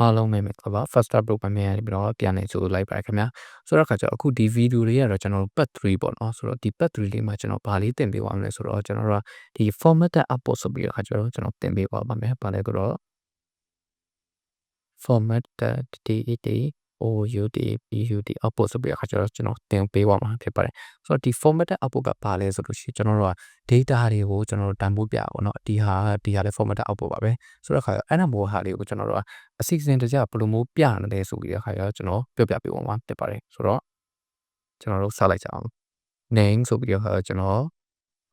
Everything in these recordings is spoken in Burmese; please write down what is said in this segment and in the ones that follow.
အားလုံးပဲမင်္ဂလာပါ first step program ရဲ့ပြီးတော့ပြန်နေဆိုလိုက်ပါခင်ဗျာဆိုတော့အခါကျတော့အခုဒီ video လေးကတော့ကျွန်တော်တို့ part 3ပေါ့နော်ဆိုတော့ဒီ part 3လေးမှာကျွန်တော်ဗာလေးတင်ပေးပါမယ်ဆိုတော့ကျွန်တော်တို့ကဒီ formatted output ဆိုပြီးတော့အခါကျတော့ကျွန်တော်တင်ပေးပါပါမယ်ဗာလဲကတော့ formatted data OUD PUD output ဆိုပြီးအခါကျတော့ကျွန်တော်တင်ပေးပါမှာဖြစ်ပါတယ်ဆိုတော့ဒီ formatted output ကဘာလဲဆိုလို့ရှိရင်ကျွန်တော်တို့က data တွေကိုကျွန်တော်တို့တန်ဖိုးပြပါတော့ဒီဟာဒီဟာလည်း formatted output ပါပဲဆိုတော့အခါကျအဲ့ဒါမျိုးဟာလေးကိုကျွန်တော်တို့ကအစီအစဉ်တကျဘယ်လိုမျိုးပြရလဲဆိုပြီးအခါကျတော့ကျွန်တော်ပြောပြပေးပါမှာဖြစ်ပါတယ်ဆိုတော့ကျွန်တော်တို့စလိုက်ကြအောင် name ဆိုပြီးတော့ကျွန်တော်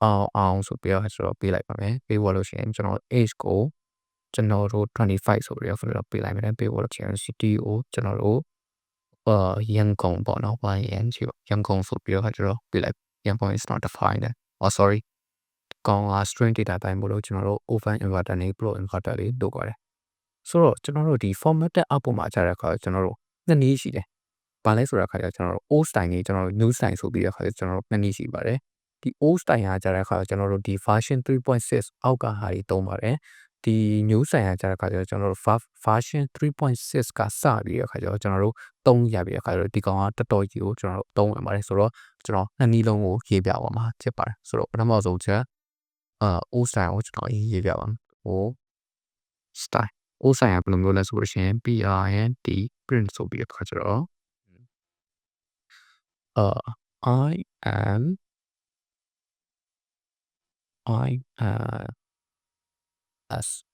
အောင်အောင်ဆိုပြီးတော့ကျွန်တော်ပေးလိုက်ပါမယ်ပေးဖို့လို့ရှိရင်ကျွန်တော် age ကိုကျွန်တော်တို့25ဆိုပြီးတော့ဆိုတော့ပေးလိုက်မယ်ပေးဖို့လို့ရှိရင် city ကိုကျွန်တော်တို့ အာရန်ကုန်ပေါ့နော် YN ချီရန်ကုန်ဆိုပြီးတော့ကျွန်တော်ပြလိုက်ရန်ကုန် is not defined oh sorry ကောင်က string data တိုင်းမို့လို့ကျွန်တော်တို့ open inverter နဲ့ pro inverter လေးလုပ်ကြတယ်ဆိုတော့ကျွန်တော်တို့ဒီ formatted output မှာကြာတဲ့အခါကျွန်တော်တို့နှစ်နည်းရှိတယ်ဘာလဲဆိုတဲ့အခါကျကျွန်တော်တို့ old style နဲ့ကျွန်တော်တို့ new style ဆိုပြီးတဲ့အခါကျကျွန်တော်တို့နှစ်နည်းရှိပါတယ်ဒီ old style ကကြာတဲ့အခါကျွန်တော်တို့ဒီ version 3.6အောက်ကဟာတွေသုံးပါတယ် ဒီ new ဆိုင်ရာကြာတဲ့ခါကျတော့ကျွန်တော်တို့ version 3.6ကစပြီးတဲ့ခါကျတော့ကျွန်တော်တို့သုံးရပြီးတဲ့ခါကျတော့ဒီကောင်ကတော်တော်ကြီးကိုကျွန်တော်တို့သုံးဝင်ပါတယ်ဆိုတော့ကျွန်တော်နှစ်နည်းလုံးကိုရေးပြပါမှာဖြစ်ပါတယ်ဆိုတော့ပထမဆုံးချက်အာ old style ကိုကျွန်တော်ရေးပြပါမယ်ဟို style old style ကဘယ်လိုမျိုးလဲဆိုလို့ရှိရင် print print ဆိုပြီးတဲ့ခါကျတော့အာ I am I am as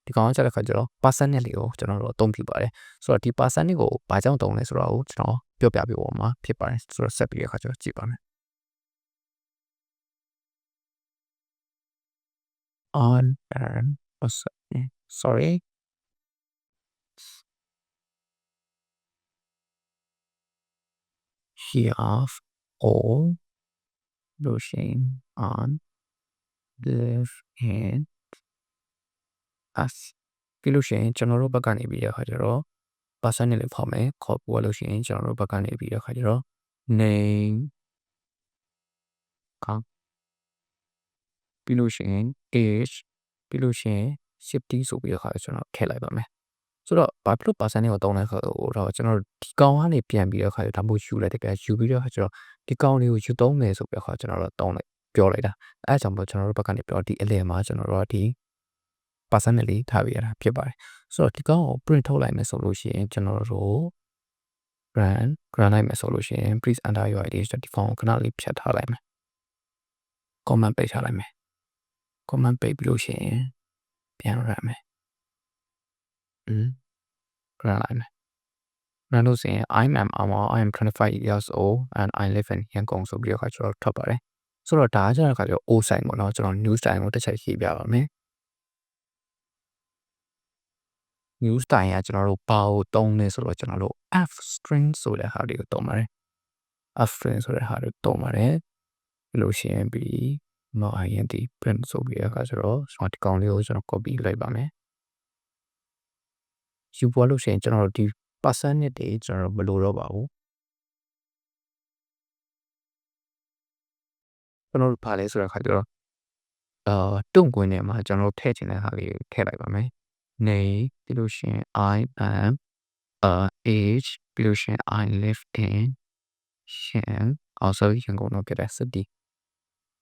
ဒီကောင်ကကြတဲ့ခါကျတော့ percentage လေးကိုကျွန်တော်တို့အသုံးပြုပါတယ်ဆိုတော့ဒီ percentage ကိုဘာကြောင့်သုံးလဲဆိုတော့ကျွန်တော်ပြောပြပေးပါမှာဖြစ်ပါတယ်ဆိုတော့ဆက်ပြီးတဲ့ခါကျတော့ကြည့်ပါမယ် on and sorry here of all lotion on live in us ပြီးလို့ရှိရင်ကျွန်တော်တို့ဘက်ကနေပြီးရခါကျတော့ person နဲ့လည်းဖောက်မယ်ခေါ်ပို့လို့ရှိရင်ကျွန်တော်တို့ဘက်ကနေပြီးရခါကျတော့ name ကောင်းပြီးလို့ရှိရင် age ပြီးလို့ရှိရင် shifty ဆိုပြီးရခါကျွန်တော်ထည့်လိုက်ပါမယ်ဆိုတော့ဘာဖြစ်လို့ person တွေကိုတုံးလဲဆိုတော့ကျွန်တော်ဒီကောင်ကနေပြန်ပြီးတော့ခါဒါမှမဟုတ်ယူလိုက်တယ်ပြန်ယူပြီးတော့ခါကျတော့ဒီကောင်လေးကိုယူသုံးမယ်ဆိုပြီးတော့ခါကျွန်တော်တို့တုံးလိုက်ပြောလိုက်တာအဲအကြောင်းမို့ကျွန်တော်တို့ဘက်ကနေပြောဒီအလဲမှာကျွန်တော်တို့ကဒီ personally ထားပေးရတာဖြစ်ပါတယ်ဆိုတော့ဒီကောင်ကို print ထုတ်လိုက်မယ်ဆိုလို့ရှိရင်ကျွန်တော်တို့ run run လိုက်မယ်ဆိုလို့ရှိရင် please enter your id ဆိုတဲ့ဒီ form ကိုခဏလေးဖြတ်ထားလိုက်မယ် comment ပိတ်ထားလိုက်မယ် comment ပိတ်ပြီးလို့ရှိရင်ပြန် run မယ်อืม run လိုက်မယ် run လို့ဆိုရင် I'm am I am 25 years old and I live in Yangon ဆိုပြီးတော့ခါကျွန်တော်ထွက်ပါတယ်ဆိုတော့ဒါကကျတော့ခါကျတော့ old sign ပေါ့နော်ကျွန်တော် new sign ကိုတစ်ချက်ရေးပြပါမယ် new style ကကျွန်တော်တို့ဘာကိုသုံးလဲဆိုတော့ကျွန်တော်တို့ f string ဆိုတဲ့ဟာတွေကိုသုံးပါတယ် f string ဆိုတဲ့ဟာတွေသုံးပါတယ်ပြီးလို့ရှိရင်ပြီး no int print ဆိုပြီးအခါကျတော့ကျွန်တော်ဒီကောင်လေးကိုကျွန်တော် copy လိုက်ပါမယ်ယူပေါ်လို့ရှိရင်ကျွန်တော်တို့ဒီ percentage တွေကျွန်တော်တို့မလိုတော့ပါဘူးကျွန်တော်တို့ဘာလဲဆိုတဲ့အခါကျတော့အာတုံ့ကွင်းထဲမှာကျွန်တော်တို့ထည့်ချင်တဲ့ဟာလေးထည့်လိုက်ပါမယ် name ပြီးလို့ရှိရင် I am uh age ပြီးလို့ရှိရင် I live in ရှင် also ရန်ကုန်တော့ပြတဲ့ city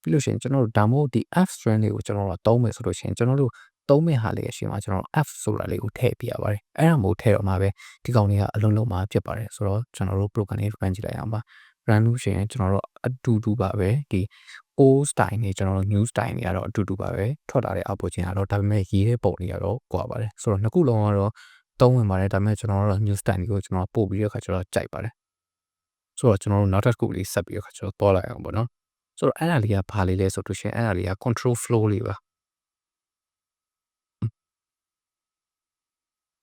ပြီးလို့ရှိရင်ကျွန်တော်တို့ဒါမှမဟုတ်ဒီ f string လေးကိုကျွန်တော်တို့သုံးမယ်ဆိုလို့ရှိရင်ကျွန်တော်တို့သုံးမဲ့ဟာလေးအရှိမှကျွန်တော် f ဆိုတာလေးကိုထည့်ပြရပါတယ်အဲ့ဒါမျိုးထည့်တော့မှပဲဒီကောင်လေးကအလုံးလုံးမှာဖြစ်ပါတယ်ဆိုတော့ကျွန်တော်တို့ program လေး run ကြည့်လိုက်အောင်ပါ run လို့ရှိရင်ကျွန်တော်တို့အတူတူပါပဲဒီ old style နဲ့ကျွန်တော်တို့ new style တွေကတော့အတူတူပါပဲထွက်လာတဲ့ output ချင်းကတော့ဒါပေမဲ့ရေးတဲ့ပုံတွေကတော့ကွာပါတယ်ဆိုတော့နှစ်ခုလုံးကတော့သုံးဝင်ပါတယ်ဒါပေမဲ့ကျွန်တော်တို့ new style ကိုကျွန်တော်ပို့ပြီးတဲ့အခါကျတော့ကြိုက်ပါတယ်ဆိုတော့ကျွန်တော်တို့နောက်တစ်ခုလေးဆက်ပြီးတဲ့အခါကျတော့ပေါ်လိုက်အောင်ပေါ့နော်ဆိုတော့အဲ့ဒါလေးကဘာလေးလဲဆိုတော့ရှင်အဲ့ဒါလေးက control flow လေးပါ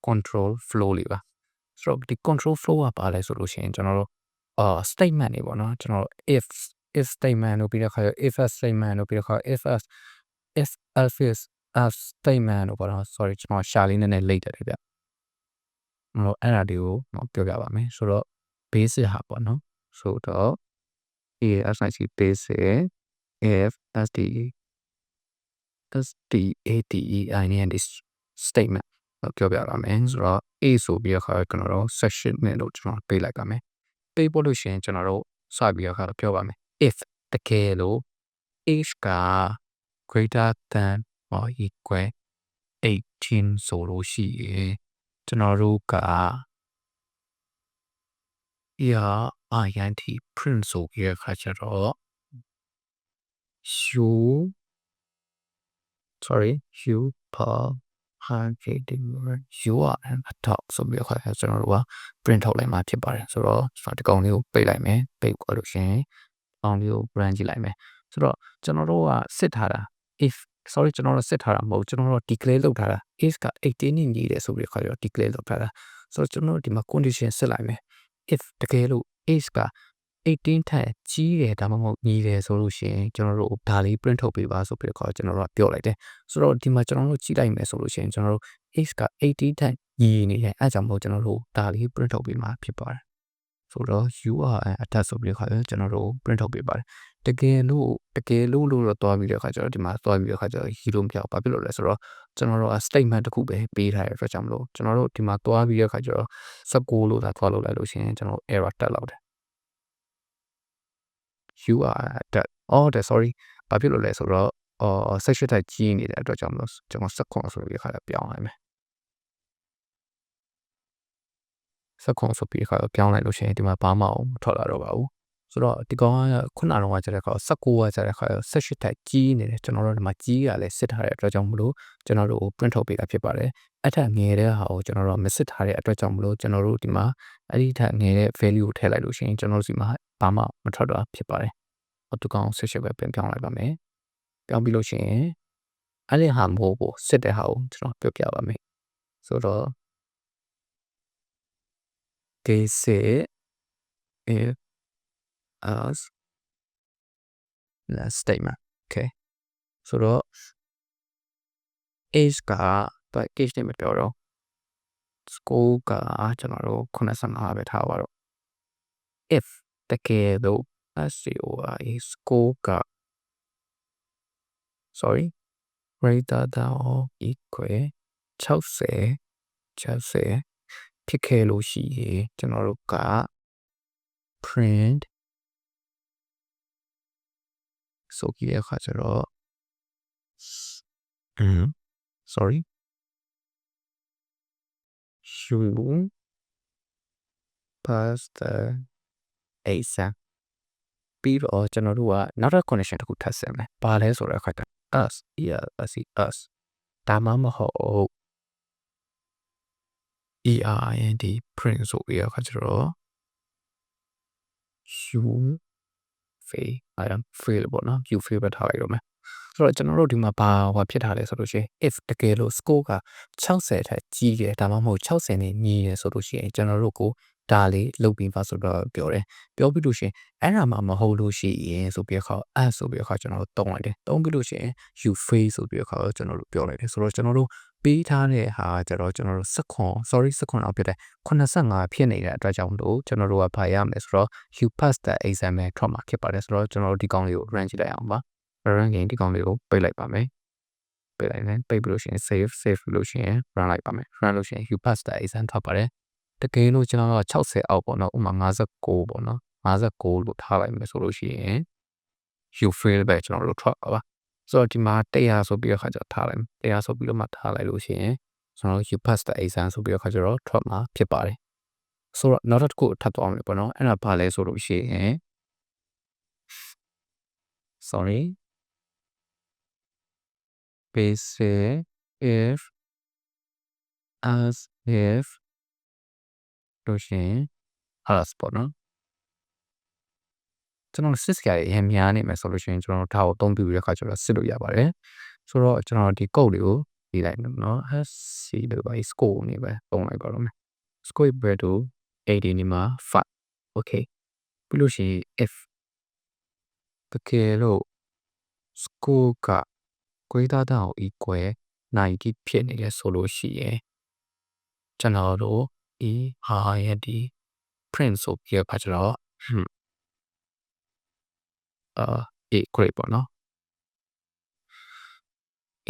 control flow လေးပါဆိုတော့ဒီ control flow ကဘာလဲဆိုလို့ရှိရင်ကျွန်တော်တို့ အာ statement တွေပေါ့နော်ကျွန်တော်တို့ if if statement လို့ပြီးတဲ့ခါကျ if else statement လို့ပြီးတဲ့ခါ if else if else is as statement လို့ပေါ့နော် sorry ကျွန်တော်ရှာလေးနည်းနည်း late တယ်ဗျ။ဟိုအဲ့ဒါလေးကိုပြောပြပါမယ်ဆိုတော့ basic ဟာပေါ့နော်ဆိုတော့ ASIC basic if SDE SDATEI နဲ့ this statement ပြောပြပါမယ်ဆိုတော့ A ဆိုပြီးတော့ခါကျွန်တော်တို့ section နဲ့လို့ကျွန်တော်ပေးလိုက်ပါမယ် ပေးပို့လို့ရှိရင်ကျွန်တော်တို့စပြီးတော့ခါပြောပါမယ် if တကယ်လို့ age က greater than or equal 18ဆိုလို့ရှိရင်ကျွန်တော်တို့က yeah int print ဆိုပြီးရခါကျတော့ you sorry you per marketing URL အထောက်ဆိုပြီးခါကျကျွန်တော်တို့က print ထုတ်လိုက်မှာဖြစ်ပါတယ်ဆိုတော့ကျွန်တော်ဒီကောင်လေးကိုပိတ်လိုက်မယ်ပိတ်သွားလို့ရှင်အောင်လေးကို brand ကြည့်လိုက်မယ်ဆိုတော့ကျွန်တော်တို့ကစစ်ထားတာ if sorry ကျွန်တော်တို့စစ်ထားတာမဟုတ်ကျွန်တော်တို့ declare လုပ်ထားတာ if က18နဲ့ညီတယ်ဆိုပြီးခါကျတော့ declare လုပ်ထားတာဆိုတော့ကျွန်တော်တို့ဒီမှာ condition စစ်လိုက်မယ် if တကယ်လို့ age က18 ထက်ကြီးတယ်ဒါမှမဟုတ်ညီတယ်ဆိုလို့ရှိရင်ကျွန်တော်တို့ဒါလေး print ထုတ်ပေးပါဆိုပြီးတော့ကျွန်တော်တို့ကပြောလိုက်တယ်ဆိုတော့ဒီမှာကျွန်တော်တို့ကြည့်လိုက်မယ်ဆိုလို့ရှိရင်ကျွန်တော်တို့ age က18ထက်ညီနေတယ်အဲကြောင့်မို့ကျွန်တော်တို့ဒါလေး print ထုတ်ပေးမှာဖြစ်ပါတယ်ဆိုတော့ URL အထက်ဆိုပြီးတော့ကျွန်တော်တို့ print ထုတ်ပေးပါတယ်တကယ်လို့တကယ်လို့လို့တော့တွားပြီးတဲ့အခါကျတော့ဒီမှာတွားပြီးတဲ့အခါကျတော့ hero မပြောက်ဘာဖြစ်လို့လဲဆိုတော့ကျွန်တော်တို့က statement တစ်ခုပဲပေးထားရတဲ့အတွက်ကြောင့်မလို့ကျွန်တော်တို့ဒီမှာတွားပြီးတဲ့အခါကျတော့16လို့သာတွားလို့လိုက်လို့ရှိရင်ကျွန်တော် error တက်လောက်တယ် you are that oh that sorry ဘာဖြစ်လို့လဲဆိုတော့အော် section type ကြီးနေတဲ့အတွက်ကြောင့်မလို့ကျွန်တော်16ဆိုပြီးခါလာပြောင်းလိုက်မယ်16ဆိုပြီးခါပြောင်းလိုက်လို့ရှိရင်ဒီမှာဘာမှမထွက်လာတော့ပါဘူး ဆိုတော့ဒီကောင်ကခုနကတော့ကျတဲ့ခါ16ကကျတဲ့ခါ18 type ကြီးနေတယ်ကျွန်တော်တို့ဒီမှာကြီးရလဲစစ်ထားတဲ့အတွက်ကြောင့်မလို့ကျွန်တော်တို့ print ထုတ်ပေးတာဖြစ်ပါတယ်အထက်ငယ်တဲ့ဟာကိုကျွန်တော်တို့မစစ်ထားတဲ့အတွက်ကြောင့်မလို့ကျွန်တော်တို့ဒီမှာအဲ့ဒီထက်ငယ်တဲ့ value ကိုထည့်လိုက်လို့ရှိရင်ကျွန်တော်တို့ဒီမှာဘာမှမထွက်တော့ဖြစ်ပါတယ်။အတူကောင်ဆက်ရှယ်ပဲပြန်ပြောင်းလိုက်ပါမယ်။ပြောင်းပြီးလို့ရှိရင်အဲ့ဒီဟာမဟုတ်ဘူးစစ်တဲ့ဟာကိုကျွန်တော်ပြောပြပါမယ်။ဆိုတော့ they say if as last statement okay ဆိုတော့ age ကတော့ age နဲ့မပြောတော့ score ကကျွန်တော်တို့85ပဲထားပါတော့ if တကယ်လို့ SCOI score က sorry greater than or equal 60 60ဖြစ်ခဲ့လို့ရှိရင်ကျွန်တော်တို့က print ဆိုကြည့်ရခါကျတော့ mm sorry you pass the exam ပြီးတော့ကျွန်တော်တို့ကနောက်တစ် connection တစ်ခုထပ်ဆက်မယ်။ဘာလဲဆိုတော့အခါကျ us yeah us us ဒါမှမဟုတ် ERIND print ဆိုပြီးအခါကျတော့ you fail I am fail ပေါ့နော် you fail ပဲထားလိုက်တော့မယ်ဆိုတော့ကျွန်တော်တို့ဒီမှာဘာဟောဖြစ်ထားလဲဆိုလို့ရှိရင် if တကယ်လို့ score က60ထက်ကြီးတယ်ဒါမှမဟုတ်60နဲ့ညီတယ်ဆိုလို့ရှိရင်ကျွန်တော်တို့ကိုဒါလေးလုတ်ပြီးပါဆိုတော့ပြောတယ်ပြောပြီးလို့ရှိရင်အဲ့ဒါမှမဟုတ်လို့ရှိရင်ဆိုပြီးခါ as ဆိုပြီးခါကျွန်တော်တို့တုံးလိုက်တယ်တုံးပြီးလို့ရှိရင် you face ဆိုပြီးခါကျွန်တော်တို့ပြောလိုက်တယ်ဆိုတော့ကျွန်တော်တို့ ပေးထားတဲ့ဟာကျတော့ကျွန်တော်တို့16 sorry 16အောင်ဖြစ်တယ်85ဖြစ်နေတဲ့အတွက်ကြောင့်မလို့ကျွန်တော်တို့ကဖတ်ရမယ်ဆိုတော့ you pass the exam နဲ့ထွက်မှာဖြစ်ပါတယ်ဆိုတော့ကျွန်တော်တို့ဒီကောင်လေးကို run ကြည့်လိုက်အောင်ပါ run ရင်ဒီကောင်လေးကိုပိတ်လိုက်ပါမယ်ပိတ်လိုက်တယ်ပိတ်ပြီးလို့ရှိရင် save save လို့ရှိရင် run လိုက်ပါမယ် run လို့ရှိရင် you pass the exam ထွက်ပါတယ်တကယ်လို့ကျွန်တော်က60အောက်ပေါ့နော်ဥမာ59ပေါ့နော်59လို့ထားလိုက်မယ်ဆိုလို့ရှိရင် you fail ပဲကျွန်တော်တို့ထွက်ပါပါ ဆိုတော့ဒီမှာ100ဆိုပြီးတော့ခါကျထားလိုက်100ဆိုပြီးတော့မှထားလိုက်လို့ရှိရင်ကျွန်တော် you pass the exam ဆိုပြီးတော့ခါကျတော့ထွက်မှာဖြစ်ပါတယ်ဆိုတော့နောက်တစ်ခုထပ်သွားမယ်ပေါ့နော်အဲ့ဒါဘာလဲဆိုလို့ရှိရင် sorry basic if as if လို့ရှိရင် as ပေါ့နော် ကျွန်တော်စစ်စရာရမ်းများနေမယ်ဆိုလို့ရှိရင်ကျွန်တော်ဒါကိုအသုံးပြုပြီးတဲ့အခါကျတော့စစ်လို့ရပါတယ်ဆိုတော့ကျွန်တော်ဒီ code လေးကိုရေးလိုက်မယ်နော် sc လို့ပါ score နေပဲပုံလိုက်ပါတော့မယ် score equal to 80နေမှာ5 okay ပြီးလို့ရှိရင် if တကယ်လို့ score က greater than or equal 90ဖြစ်နေတယ်ဆိုလို့ရှိရင်ကျွန်တော်တို့ e r ရဲ့ဒီ print ဆိုပြီးတော့ခါကျတော့ အာ a grade ပေါ့နော်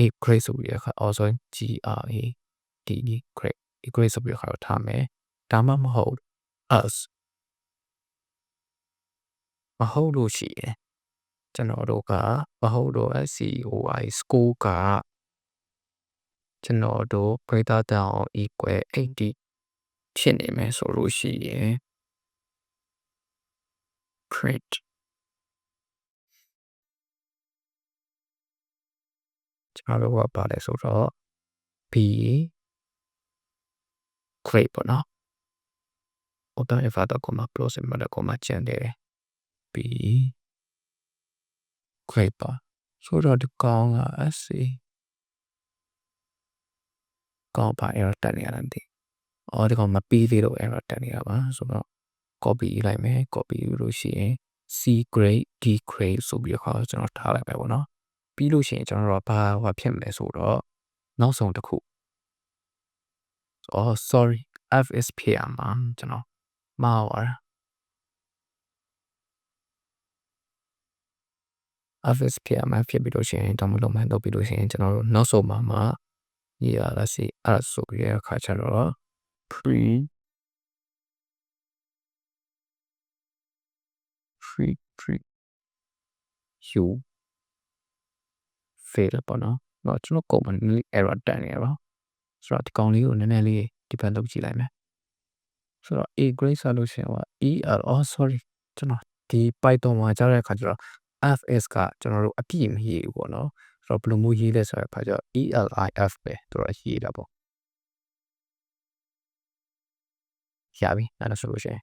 a grade ဆိုပြီးအခါ also GRA ဒီ great great ဆိုပြီးတော့ခါတော့ထားမယ်ဒါမှမဟုတ် us မဟုတ်လို့ရှိရင်ကျွန်တော်တို့ကမဟုတ်တော့ SCOI score ကကျွန်တော်တို့ greater than or equal 80ဖြစ်နေမယ်ဆိုလို့ရှိရင် print ကျွန်တော်တို့ကပါလဲဆိုတော့ b grade ပေါ့နော် open event ကိုမှ close event ကိုမှကျန်တယ် b grade ပါဆိုတော့ဒီကောင်က sc ကောင်ပါ error တက်နေရတယ်မသိအော်ဒီကောင်မပြီးသေးတော့ error တက်နေရပါဆိုတော့ copy လိုက်မယ် copy လို့ရှိရင် c grade d grade ဆိုပြီးတော့ကျွန်တော်ထားလိုက်မယ်ပေါ့နော် ပြီးလို့ရှိရင်ကျွန်တော်တို့ဘာဟောဖြစ်မလဲဆိုတော့နောက်ဆုံးတစ်ခုအော် sorry fspm မှာကျွန်တော်မှားပါလား fspm ဖြစ်ပြီးလို့ရှိရင်တောင်းမလို့မှလုပ်ပြီးလို့ရှိရင်ကျွန်တော်တို့နောက်ဆုံးမှာမှာရရလာစီအဲ့ဆိုပြီးရခါချတော့ pre pre pre you fail ပေါ့နော်။တော့ကျွန်တော် company error တက်နေရပါ။ဆိုတော့ဒီကောင်လေးကိုနည်းနည်းလေး depend လုပ်ကြည့်လိုက်မယ်။ဆိုတော့ a grade solution က er oh sorry ကျွန်တော်ဒီ python မှာကြားတဲ့အခါကျတော့ fs ကကျွန်တော်တို့အပြည့်မရေးဘူးပေါ့နော်။ဆိုတော့ဘယ်လိုမျိုးရေးလဲဆိုတဲ့အခါကျတော့ elif ပဲသူတို့ရေးတာပေါ့။ရပြီအဲ့ဒါဆိုလို့ရှိရင်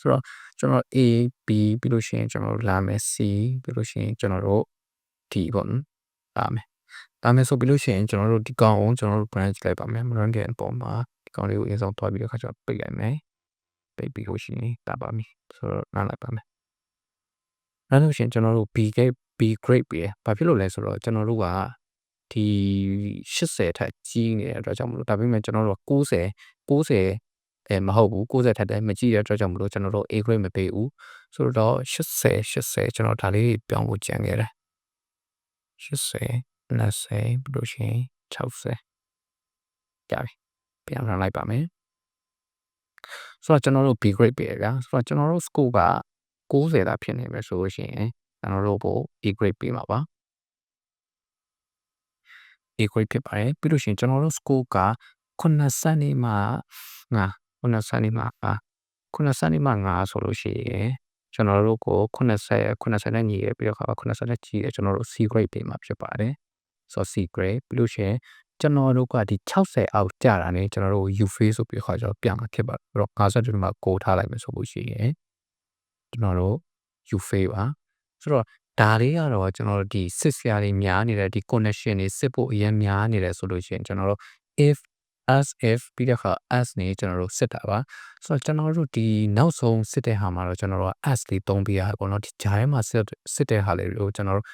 ဆိုတော့ကျွန်တော် A B ပြီးလို့ရှိရင်ကျွန်တော်တို့လာမယ် C ပြီးလို့ရှိရင်ကျွန်တော်တို့ D ပေါ့နော် လာမယ်ဒါမယ်ဆိုပြီးလို့ရှိရင်ကျွန်တော်တို့ဒီကောင်ကိုကျွန်တော်တို့ branch လိုက်ပါမယ် run ကအပေါ်မှာဒီကောင်လေးကိုအရင်ဆုံးတွားပြီးတော့ခါကျတော့ပိတ်လိုက်မယ်ပိတ်ပြီးလို့ရှိရင်တာပါပြီဆိုတော့နားလိုက်ပါမယ်အဲ့လို့ရှိရင်ကျွန်တော်တို့ B grade B grade ပြီးရဘာဖြစ်လို့လဲဆိုတော့ကျွန်တော်တို့ကဒီ80ထက်ကြီးနေတဲ့အတွက်ကြောင့်မလို့ဒါပေမဲ့ကျွန်တော်တို့က90 90အဲမဟုတ်ဘူး90ထက်တည်းမကြည့်တဲ့အတွက်ကြောင့်မလို့ကျွန်တော်တို့ A grade မပေးဘူးဆိုတော့80 80ကျွန်တော်ဒါလေးပြောင်းဖို့ကြံခဲ့တယ် 80 20ပြီးလို့ရှိရင်60ကြာပြီပြန်ရလိုက်ပါမယ်ဆိုတော့ကျွန်တော်တို့ B grade ပေးရဗျာဆိုတော့ကျွန်တော်တို့ score က90တာဖြစ်နေမယ်ဆိုလို့ရှိရင်ကျွန်တော်တို့ကို A grade ပေးမှာပါ A grade ဖြစ်ပါတယ်ပြီးလို့ရှိရင်ကျွန်တော်တို့ score က9စံနေမှာငါ9စံနေမှာ9စံနေမှာ9ဆိုလို့ရှိရင် ကျွန်တော်တို့ကို80 80နဲ့ညီရပြီးတော့80နဲ့ကြီးတယ်ကျွန်တော်တို့ C grade ပေးမှာဖြစ်ပါတယ်ဆိုတော့ C grade ပြီးလို့ရှိရင်ကျွန်တော်တို့ကဒီ60အောက်ကြာတာ ਨੇ ကျွန်တော်တို့ U face ဆိုပြီးခေါ်ကြတော့ပြန်မှာဖြစ်ပါအဲ့တော့50ဒီမှာကိုထားလိုက်မယ်ဆိုလို့ရှိရင်ကျွန်တော်တို့ U face ပါဆိုတော့ဒါလေးကတော့ကျွန်တော်တို့ဒီစစ်စရာတွေများနေတဲ့ဒီ connection တွေစစ်ဖို့အရင်များနေတယ်ဆိုလို့ရှိရင်ကျွန်တော်တို့ if as if ပြီးတဲ့အခါ as နေကျွန်တော်တို့စစ်တာပါဆိုတော့ကျွန်တော်တို့ဒီနောက်ဆုံးစစ်တဲ့ဟာမှာတော့ကျွန်တော်တို့ as လေးသုံးပြရပေါ့နော်ဒီဂျာထဲမှာစစ်စစ်တဲ့ဟာလေးကိုကျွန်တော်တို့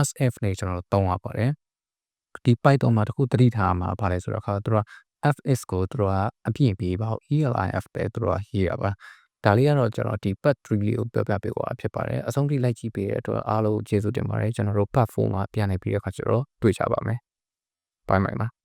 as if နေကျွန်တော်တို့သုံးရပါတယ်ဒီ Python မှာတခုသတိထားမှာဗာလဲဆိုတော့အခါသူတို့က fs ကိုသူတို့ကအပြည့်ပေးပါ elif ပဲသူတို့ကရေးရပါဒါလေးကတော့ကျွန်တော်ဒီ part 3လေးကိုပြောပြပေးသွားဖြစ်ပါတယ်အဆုံးထိလိုက်ကြည့်ပေးတဲ့အတွက်အားလုံးကျေးဇူးတင်ပါတယ်ကျွန်တော်တို့ part 4မှာပြန်နေပြီးတဲ့အခါကျတော့တွေ့ကြပါမယ် bye bye ပါ